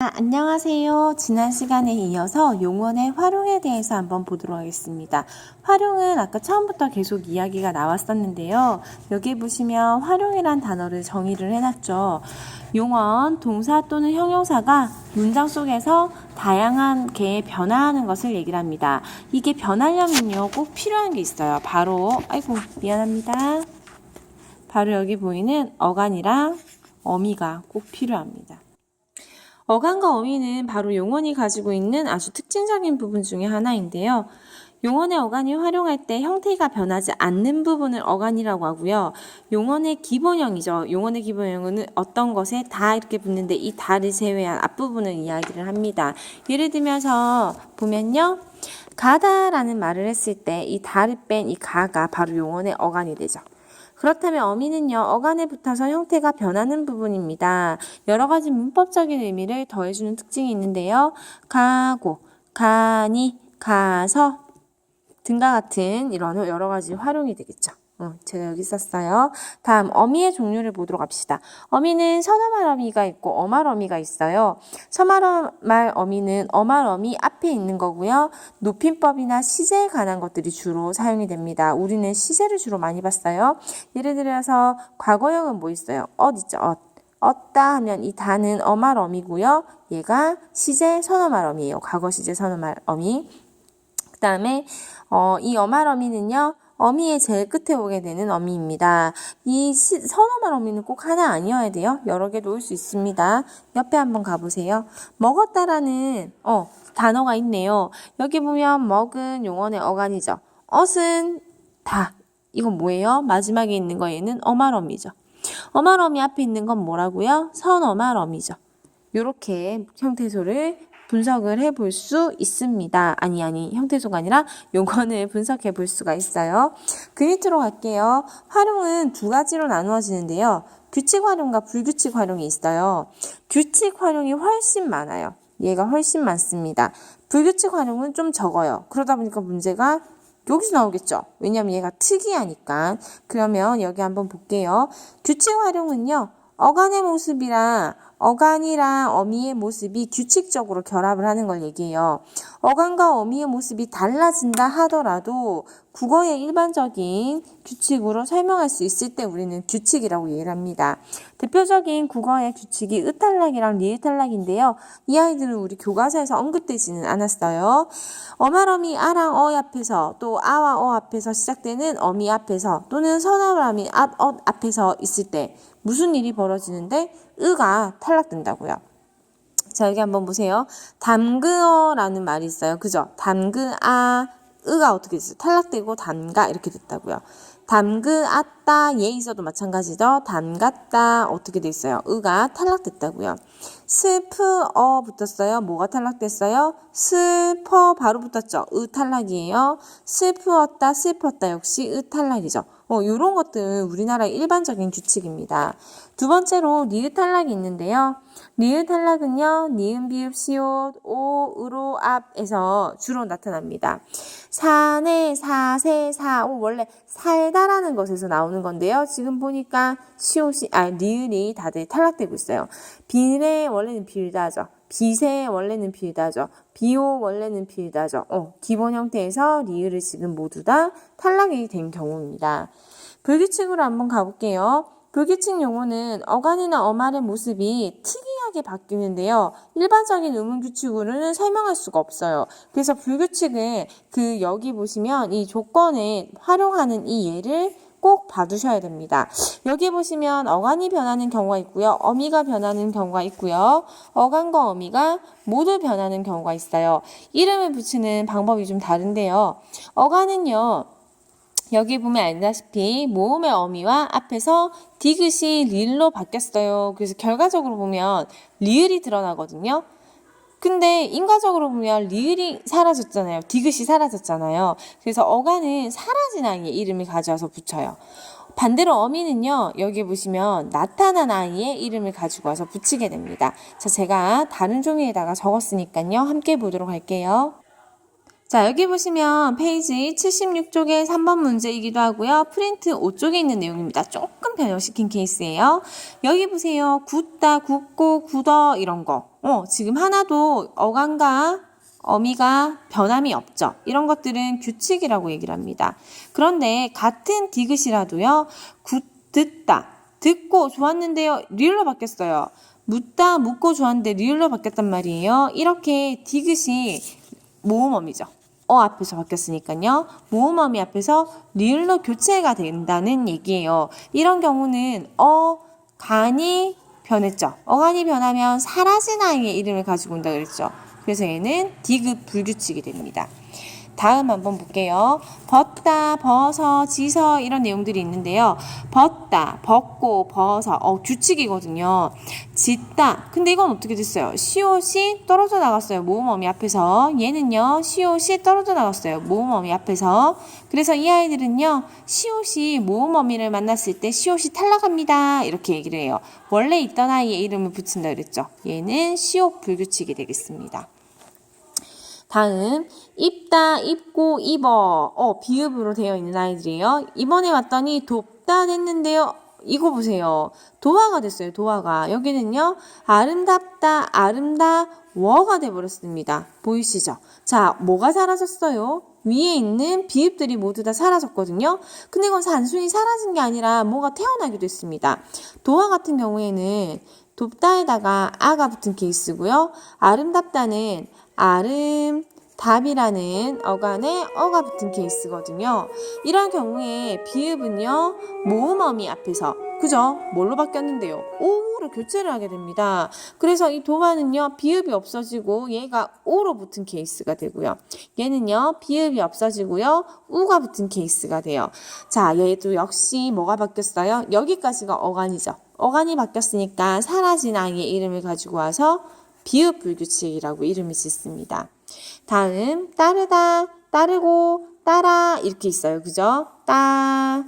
아, 안녕하세요. 지난 시간에 이어서 용언의 활용에 대해서 한번 보도록 하겠습니다. 활용은 아까 처음부터 계속 이야기가 나왔었는데요. 여기 보시면 활용이란 단어를 정의를 해놨죠. 용언, 동사 또는 형용사가 문장 속에서 다양한 게 변화하는 것을 얘기를 합니다. 이게 변하려면요, 꼭 필요한 게 있어요. 바로, 아이고, 미안합니다. 바로 여기 보이는 어간이랑 어미가 꼭 필요합니다. 어간과 어미는 바로 용언이 가지고 있는 아주 특징적인 부분 중에 하나인데요. 용언의 어간이 활용할 때 형태가 변하지 않는 부분을 어간이라고 하고요. 용언의 기본형이죠. 용언의 기본형은 어떤 것에 다 이렇게 붙는데 이 다를 제외한 앞부분을 이야기를 합니다. 예를 들면서 보면요. 가다라는 말을 했을 때 이 다를 뺀 이 가가 바로 용언의 어간이 되죠. 그렇다면 어미는요, 어간에 붙어서 형태가 변하는 부분입니다. 여러 가지 문법적인 의미를 더해주는 특징이 있는데요. 가고, 가니, 가서 등과 같은 이런 여러 가지 활용이 되겠죠. 어, 제가 여기 썼어요. 다음 어미의 종류를 보도록 합시다. 어미는 서너말 어미가 있고 어말 어미가 있어요. 서말 어미는 어말 어미 앞에 있는 거고요. 높임법이나 시제에 관한 것들이 주로 사용이 됩니다. 우리는 시제를 주로 많이 봤어요. 예를 들어서 과거형은 뭐 있어요? 엇 있죠. 엇. 엇다 하면 이 다는 어말 어미고요. 얘가 시제 선어말 어미예요. 과거 시제 선어말 어미. 그 다음에 어, 이 어말 어미는요. 어미의 제일 끝에 오게 되는 어미입니다. 이 시, 선어말 어미는 꼭 하나 아니어야 돼요. 여러 개 놓을 수 있습니다. 옆에 한번 가보세요. 먹었다라는 어, 단어가 있네요. 여기 보면 먹은 용언의 어간이죠. 엇은 다. 이건 뭐예요? 마지막에 있는 거 얘는 어말어미죠. 어말어미 앞에 있는 건 뭐라고요? 선어말어미죠. 이렇게 형태소를 분석을 해 볼 수 있습니다. 아니, 아니, 형태소가 아니라 용어를 분석해 볼 수가 있어요. 그 밑으로 갈게요. 활용은 두 가지로 나누어지는데요. 규칙 활용과 불규칙 활용이 있어요. 규칙 활용이 훨씬 많아요. 얘가 훨씬 많습니다. 불규칙 활용은 좀 적어요. 그러다 보니까 문제가 여기서 나오겠죠. 왜냐하면 얘가 특이하니까. 그러면 여기 한번 볼게요. 규칙 활용은요. 어간의 모습이랑 어간이랑 어미의 모습이 규칙적으로 결합을 하는 걸 얘기해요. 어간과 어미의 모습이 달라진다 하더라도 국어의 일반적인 규칙으로 설명할 수 있을 때 우리는 규칙이라고 이해를 합니다. 대표적인 국어의 규칙이 으탈락이랑 리을탈락인데요. 이 아이들은 우리 교과서에서 언급되지는 않았어요. 어말어미 아랑 어 앞에서 또 아와 어 앞에서 시작되는 어미 앞에서 또는 선어람이 앞, 어 앞에서 있을 때 무슨 일이 벌어지는데 으가 탈락된다고요. 자, 여기 한번 보세요. 담그어라는 말이 있어요. 그죠? 담그아, 으가 어떻게 됐어요? 탈락되고 담가 이렇게 됐다고요. 담그았다, 예 있어도 마찬가지죠. 담갔다, 어떻게 됐어요? 으가 탈락됐다고요. 슬프어 붙었어요. 뭐가 탈락됐어요? 슬퍼 바로 붙었죠. 으 탈락이에요. 슬프었다, 슬펐다 역시 으 탈락이죠. 어, 요런 것들은 우리나라의 일반적인 규칙입니다. 두 번째로 니은 탈락이 있는데요. 니은 탈락은요, 니은 비읍 시옷 오, 으로 앞에서 주로 나타납니다. 사내, 사세, 사오, 원래 살다라는 것에서 나오는 건데요. 지금 보니까 시옷이, 아, 니은이 다들 탈락되고 있어요. 비례, 원래는 빌다죠. 비세 원래는 빌다죠. 비오 원래는 빌다죠. 어, 기본 형태에서 리을을 지금 모두 다 탈락이 된 경우입니다. 불규칙으로 한번 가볼게요. 불규칙 용어는 어간이나 어말의 모습이 특이하게 바뀌는데요. 일반적인 의문 규칙으로는 설명할 수가 없어요. 그래서 불규칙을 그 여기 보시면 이 조건에 활용하는 이 예를 꼭 봐두셔야 됩니다. 여기 보시면 어간이 변하는 경우가 있고요. 어미가 변하는 경우가 있고요. 어간과 어미가 모두 변하는 경우가 있어요. 이름을 붙이는 방법이 좀 다른데요. 어간은요. 여기 보면 알다시피 모음의 어미와 앞에서 디귿이 릴로 바뀌었어요. 그래서 결과적으로 보면 리을이 드러나거든요. 근데 인과적으로 보면 리을이 사라졌잖아요. 디귿이 사라졌잖아요. 그래서 어간은 사라진 아이의 이름을 가져와서 붙여요. 반대로 어미는요, 여기 보시면 나타난 아이의 이름을 가지고 와서 붙이게 됩니다. 자, 제가 다른 종이에다가 적었으니까요, 함께 보도록 할게요. 자, 여기 보시면 페이지 76쪽에 3번 문제이기도 하고요. 프린트 5쪽에 있는 내용입니다. 조금 변형시킨 케이스예요. 여기 보세요. 굳다, 굳고, 굳어 이런 거. 어, 지금 하나도 어간과 어미가 변함이 없죠. 이런 것들은 규칙이라고 얘기를 합니다. 그런데 같은 디귿이라도요. 굳, 듣다, 듣고 좋았는데요. 리을로 바뀌었어요. 묻다, 묻고 좋았는데 리을로 바뀌었단 말이에요. 이렇게 디귿이 모음어미죠. 어 앞에서 바뀌었으니까요. 모음어미 앞에서 리을로 교체가 된다는 얘기예요. 이런 경우는 어, 간이 변했죠. 어간이 변하면 사라진 아이의 이름을 가지고 온다 그랬죠. 그래서 얘는 디귿 불규칙이 됩니다. 다음 한번 볼게요. 벗다, 벗어, 지서 이런 내용들이 있는데요. 벗다, 벗고, 벗어. 어, 규칙이거든요. 짓다. 근데 이건 어떻게 됐어요? 시옷이 떨어져 나갔어요. 모음어미 앞에서. 얘는요. 시옷이 떨어져 나갔어요. 모음어미 앞에서. 그래서 이 아이들은요. 시옷이 모음어미를 만났을 때 시옷이 탈락합니다. 이렇게 얘기를 해요. 원래 있던 아이의 이름을 붙인다 그랬죠. 얘는 시옷 불규칙이 되겠습니다. 다음 입다, 입고, 입어. 어, 비읍으로 되어 있는 아이들이에요. 이번에 왔더니 돕다 됐는데요. 이거 보세요. 도화가 됐어요. 도화가. 여기는요. 아름답다, 아름다 워가 돼버렸습니다. 보이시죠? 자, 뭐가 사라졌어요? 위에 있는 비읍들이 모두 다 사라졌거든요. 근데 이건 단순히 사라진 게 아니라 뭐가 태어나기도 했습니다. 도화 같은 경우에는 돕다에다가 아가 붙은 케이스고요. 아름답다는 아름 답이라는 어간에 어가 붙은 케이스거든요. 이런 경우에 비읍은요, 모음어미 앞에서, 그죠? 뭘로 바뀌었는데요? 오로 교체를 하게 됩니다. 그래서 이 도마는요, 비읍이 없어지고 얘가 오로 붙은 케이스가 되고요. 얘는요, 비읍이 없어지고요, 우가 붙은 케이스가 돼요. 자, 얘도 역시 뭐가 바뀌었어요? 여기까지가 어간이죠. 어간이 바뀌었으니까 사라진 아이의 이름을 가지고 와서 비읍 불규칙이라고 이름을 짓습니다. 다음 따르다, 따르고, 따라 이렇게 있어요. 그죠? 따,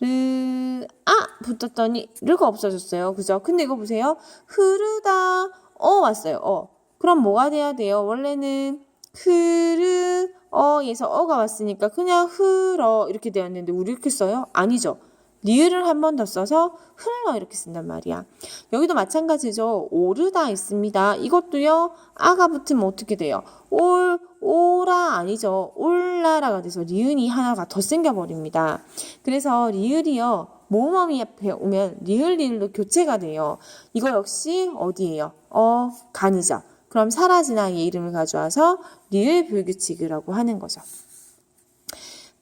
르, 아 붙었더니 르가 없어졌어요. 그죠? 근데 이거 보세요. 흐르다, 어 왔어요. 어. 그럼 뭐가 돼야 돼요? 원래는 흐르, 어에서 어가 왔으니까 그냥 흐러 이렇게 되었는데 우리 이렇게 써요? 아니죠. 리을을 한 번 더 써서 흘러 이렇게 쓴단 말이야. 여기도 마찬가지죠. 오르다 있습니다. 이것도요. 아가 붙으면 어떻게 돼요? 올, 오라 아니죠. 올라라가 돼서 리은이 하나가 더 생겨버립니다. 그래서 리을이요. 모음어미 앞에 오면 리을 리을로 교체가 돼요. 이거 역시 어디예요? 어, 간이죠. 그럼 사라진 아이의 이름을 가져와서 리을 불규칙이라고 하는 거죠.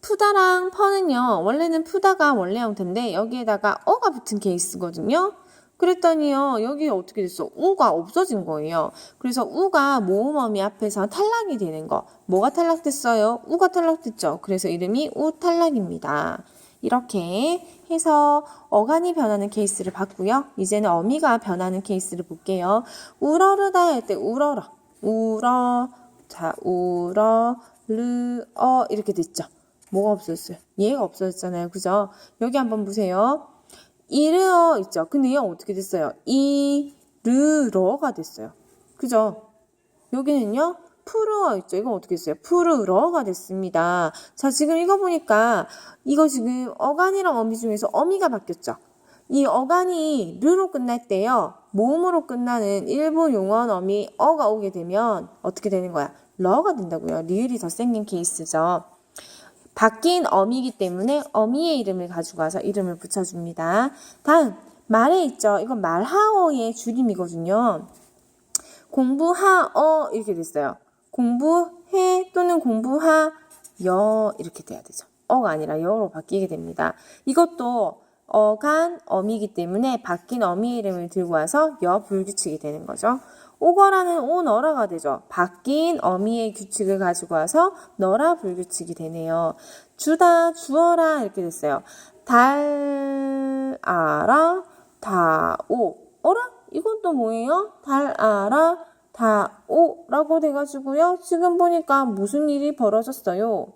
푸다랑 퍼는요, 원래는 푸다가 원래 형태인데, 여기에다가 어가 붙은 케이스거든요. 그랬더니요, 여기 어떻게 됐어? 우가 없어진 거예요. 그래서 우가 모음어미 앞에서 탈락이 되는 거. 뭐가 탈락됐어요? 우가 탈락됐죠. 그래서 이름이 우 탈락입니다. 이렇게 해서 어간이 변하는 케이스를 봤고요. 이제는 어미가 변하는 케이스를 볼게요. 우러르다 할 때 우러러, 우러, 자, 우러, 르, 어 이렇게 됐죠. 뭐가 없어졌어요? 얘가 없어졌잖아요. 그죠? 여기 한번 보세요. 이르어 있죠. 근데 얘가 어떻게 됐어요? 이르러가 됐어요. 그죠? 여기는요. 푸르어 있죠. 이건 어떻게 됐어요? 푸르러가 됐습니다. 자, 지금 이거 보니까 이거 지금 어간이랑 어미 중에서 어미가 바뀌었죠. 이 어간이 르로 끝날 때요. 모음으로 끝나는 일부 용언 어미 어가 오게 되면 어떻게 되는 거야? 러가 된다고요. 리을이 더 생긴 케이스죠. 바뀐 어미이기 때문에 어미의 이름을 가지고 와서 이름을 붙여줍니다. 다음 말에 있죠. 이건 말하어의 줄임이거든요. 공부하어 이렇게 됐어요. 공부해 또는 공부하여 이렇게 돼야 되죠. 어가 아니라 여로 바뀌게 됩니다. 이것도 어간 어미이기 때문에 바뀐 어미의 이름을 들고 와서 여 불규칙이 되는 거죠. 오거라는 오너라가 되죠. 바뀐 어미의 규칙을 가지고 와서 너라 불규칙이 되네요. 주다, 주어라 이렇게 됐어요. 달, 아라, 다, 오. 어라? 이건 또 뭐예요? 달, 아라, 다, 오. 라고 돼가지고요. 지금 보니까 무슨 일이 벌어졌어요?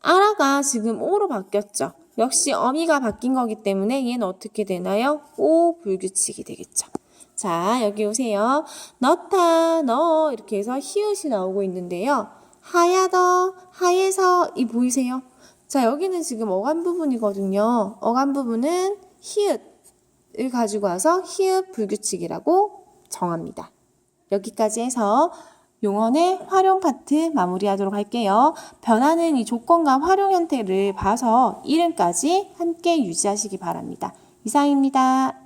아라가 지금 오로 바뀌었죠. 역시 어미가 바뀐 거기 때문에 얘는 어떻게 되나요? 오 불규칙이 되겠죠. 자, 여기 오세요. 넣다, 넣어. 이렇게 해서 히읗이 나오고 있는데요. 하야더, 하에서, 이 보이세요? 자, 여기는 지금 어감 부분이거든요. 어감 부분은 히읗을 가지고 와서 히읗 불규칙이라고 정합니다. 여기까지 해서 용언의 활용 파트 마무리하도록 할게요. 변하는 이 조건과 활용 형태를 봐서 이름까지 함께 유지하시기 바랍니다. 이상입니다.